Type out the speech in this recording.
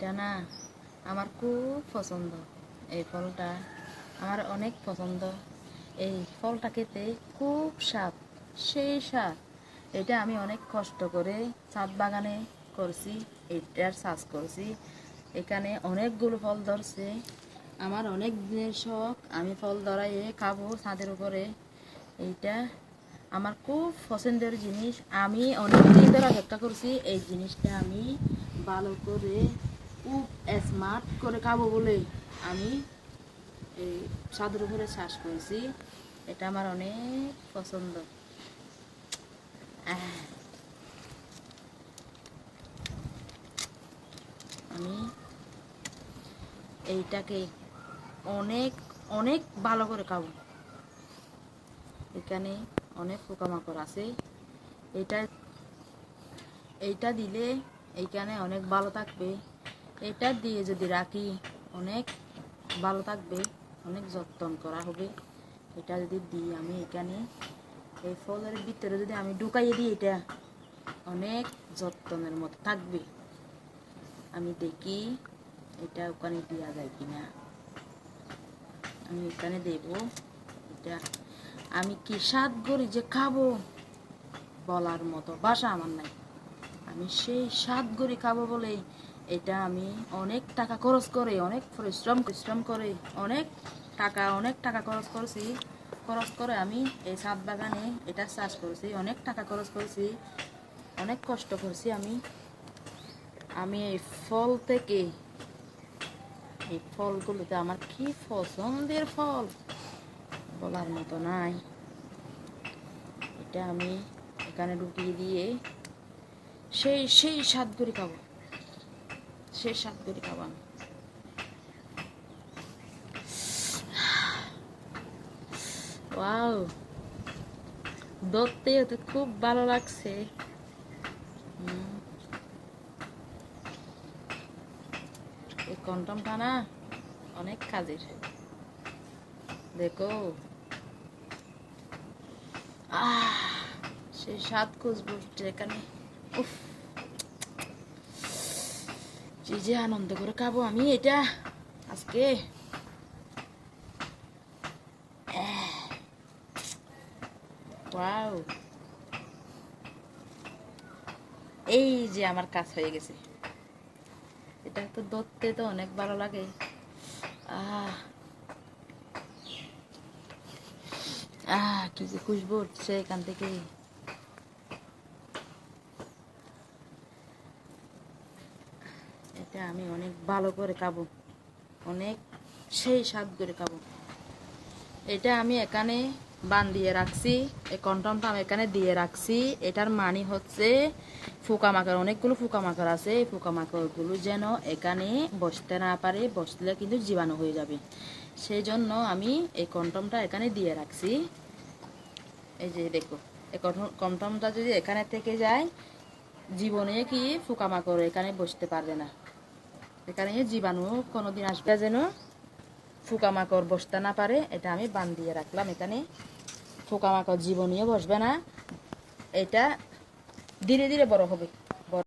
এটা না আমার খুব পছন্দ। এই ফলটা আমার অনেক পছন্দ। এই ফলটা খেতে খুব স্বাদ, সেই স্বাদ। এটা আমি অনেক কষ্ট করে ছাদ বাগানে করছি এইটার চাষ করছি। এখানে অনেকগুলো ফল ধরছে। আমার অনেক দিনের শখ, আমি ফল ধরাইয়ে খাব ছাদের উপরে। এইটা আমার খুব পছন্দের জিনিস। আমি অনেক দিন ধরে অপেক্ষা করছি, এই জিনিসটা আমি ভালো করে খুব স্মার্ট করে খাব বলে আমি এই ছাদের উপরে চাষ করেছি এটা আমার অনেক পছন্দ। আমি এইটাকে অনেক অনেক ভালো করে খাব। এখানে অনেক পোকামাকড় আছে। এটা, এইটা দিলে এইখানে অনেক ভালো থাকবে। এটা দিয়ে যদি রাখি, অনেক ভালো থাকবে, অনেক যত্ন করা হবে। এটা যদি দিই আমি এখানে, এই ফলের ভিতরে যদি আমি ঢুকাইয়ে দিই, এটা অনেক যত্নের মতো থাকবে। আমি দেখি এটা ওখানে দেওয়া যায় কিনা। আমি এখানে দেব, এটা আমি কি স্বাদ করি যে খাব? বলার মতো বাসা আমার নাই। আমি সেই স্বাদ করি খাব বলেই এটা আমি অনেক টাকা খরচ করে, অনেক পরিশ্রম পরিশ্রম করে, অনেক টাকা অনেক টাকা খরচ করছি। খরচ করে আমি এই ছাদ বাগানে এটা চাষ করছি, অনেক টাকা খরচ করছি, অনেক কষ্ট করছি আমি। আমি এই ফল থেকে, এই ফলগুলোতে আমার কি পছন্দের ফল বলার মতো নাই। এটা আমি এখানে ঢুকিয়ে দিয়ে সেই সেই স্বাদ করে খাব। সেই স্বাদ করে খাব আমি। ওয়াও। ধরতে তো খুব ভালো লাগছে। এই কন্টমটা না অনেক কাজের। দেখো। সেই স্বাদ খুঁজবো এখানে উফ। যে যে আনন্দ করে খাব আমি, এটা আজকে। এই যে আমার কাজ হয়ে গেছে। এটা তো ধরতে তো অনেক ভালো লাগে। আহ। আহ, কি যে খুশবু উঠছে এখান থেকে। এটা আমি অনেক ভালো করে খাব। অনেক সেই স্বাদ করে খাব। এটা আমি এখানে বান দিয়ে রাখছি। এই কন্টমটা আমি এখানে দিয়ে রাখছি। এটার মানি হচ্ছে পোকামাকড় অনেকগুলো পোকামাকড় আছে। এই পোকামাকড়গুলো যেন এখানে বসতে না পারে, বসলে কিন্তু জীবাণু হয়ে যাবে। সেই জন্য আমি এই কন্টমটা এখানে দিয়ে রাখছি। এই যে দেখো, এই কন্টমটা যদি এখানে থেকে যায়, জীবনে কি পোকামাকড় এখানে বসতে পারবে না। এখানে জীবাণু কোনোদিন আসবে যেন ফুকামাকড় বসতে না পারে, এটা আমি বান দিয়ে রাখলাম এখানে। ফুকামাকড় জীবনীয় বসবে না। এটা ধীরে ধীরে বড় হবে।